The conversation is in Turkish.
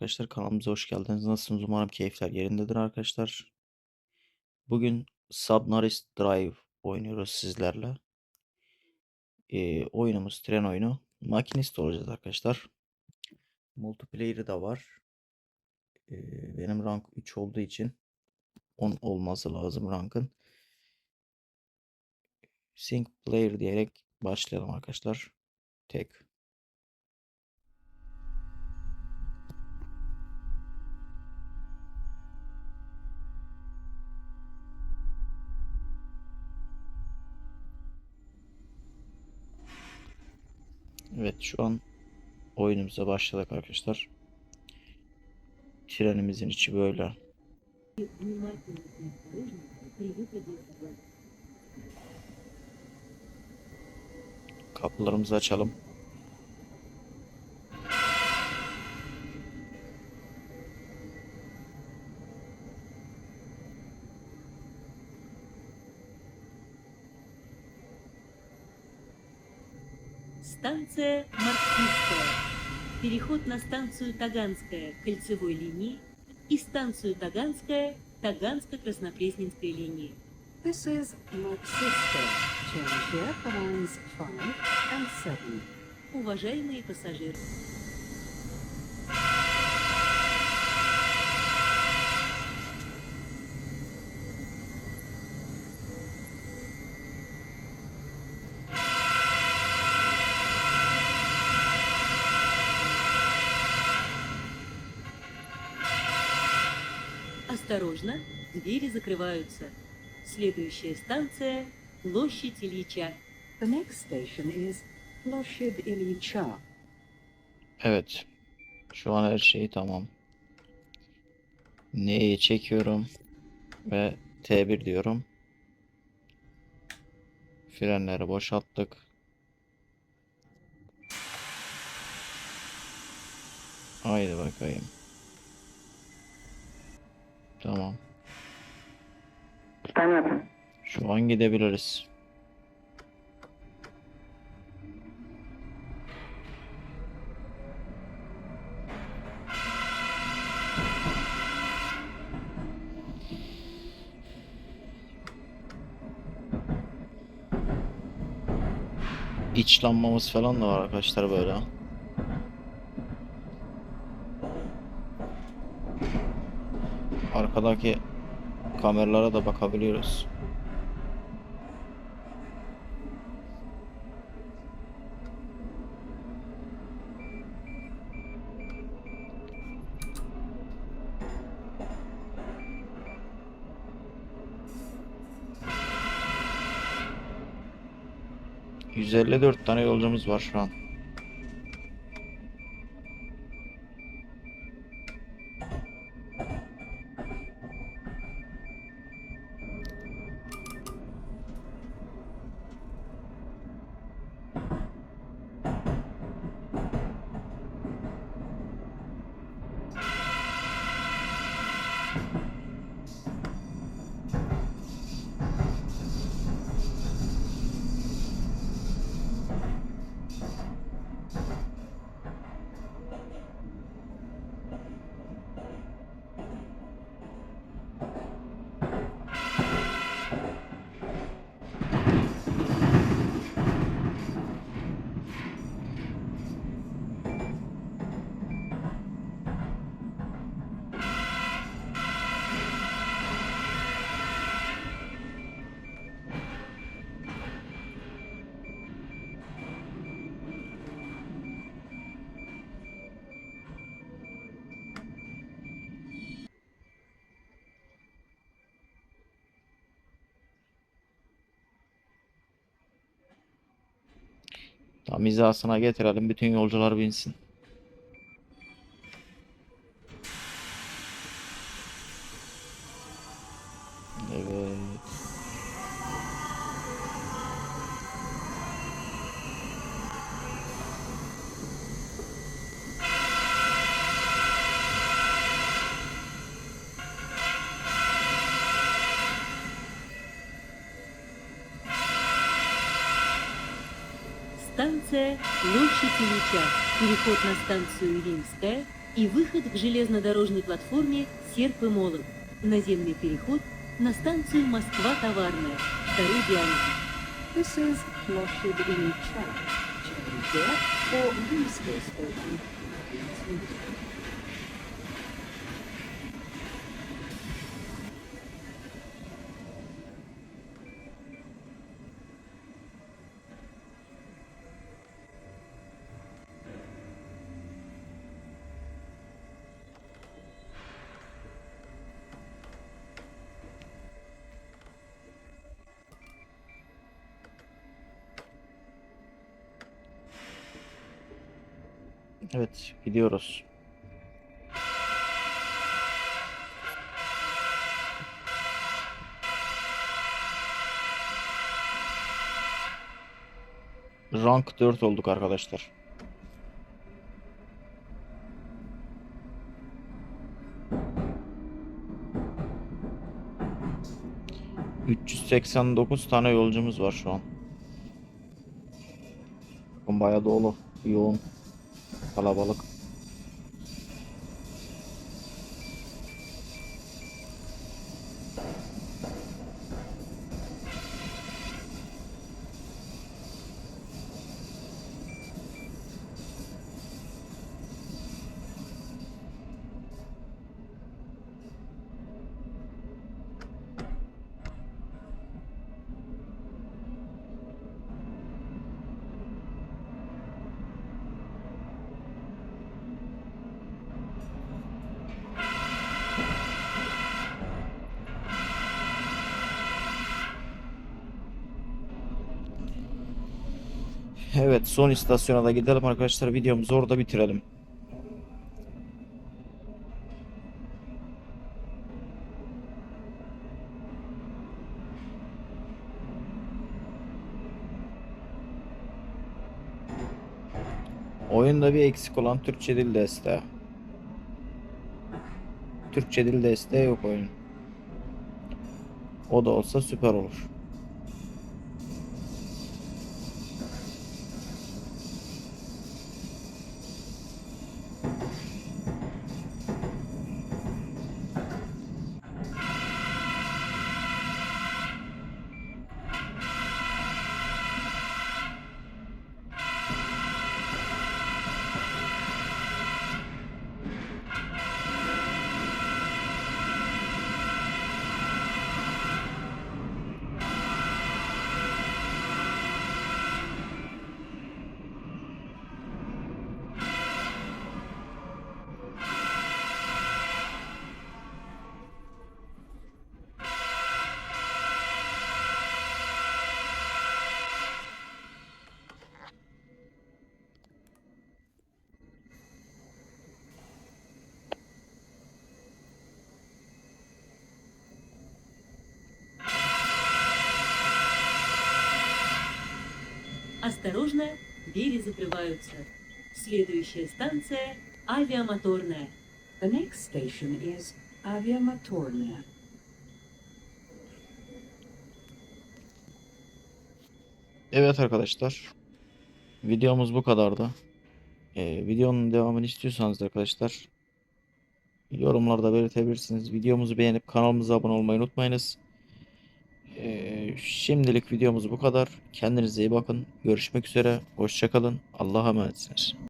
arkadaşlar. Kanalımıza hoş geldiniz. Nasılsınız? Umarım keyifler yerindedir arkadaşlar. Bugün Submaris Drive oynuyoruz sizlerle. Ee, oyunumuz tren oyunu. Makinist olacağız arkadaşlar. Multiplayer'ı da var. Ee, benim rank 3 olduğu için 10 olması lazım rankın. Single player diyerek başlayalım arkadaşlar. Tek. Evet şu an oyunumuza başladık arkadaşlar. Trenimizin içi böyle. Kapılarımızı açalım. Станция Марксистская. Переход на станцию Таганская кольцевой линии и станцию Таганская Таганско-Краснопресненской линии. This is Marxista. Change here for lines 5 and 7. Уважаемые пассажиры, осторожно, двери закрываются. Следующая станция – площадь Ильича. The next station is Ploshid Ilicha. Evet. Şu an her şey tamam. Neyi çekiyorum ve T1 diyorum. Frenleri boşalttık. Haydi bakayım. Tamam. Şu an gidebiliriz. İçlanmamız falan da var arkadaşlar böyle. Arkadaki kameralara da bakabiliyoruz. ...154 tane yolcumuz var şu an. Tam hizasına getirelim. Bütün yolcular binsin. Станция Площадь Ильича. Переход на станцию Римская и выход к железнодорожной платформе Серп и Молот. Наземный переход на станцию Москва-Товарная. Второй диаметр. This is Loshid Ilicha. Change here for Rimsky station. Evet gidiyoruz. Rank 4 olduk arkadaşlar. ...389 tane yolcumuz var şu an. Bayağı dolu, yoğun, kalabalık. Evet son istasyona da gidelim arkadaşlar. Videomuzu orada bitirelim. Oyunda bir eksik olan Türkçe dil desteği. Türkçe dil desteği yok oyun. O da olsa süper olur. Осторожно, двери закрываются. Следующая станция – авиамоторная. The next station is Aviamatornia. Evet arkadaşlar. Videomuz bu kadardı. Ee, videonun devamını istiyorsanız arkadaşlar yorumlarda belirtebilirsiniz. Videomuzu beğenip kanalımıza abone olmayı unutmayınız. Şimdilik videomuz bu kadar. Kendinize iyi bakın. Görüşmek üzere. Hoşçakalın. Allah'a emanetsiniz.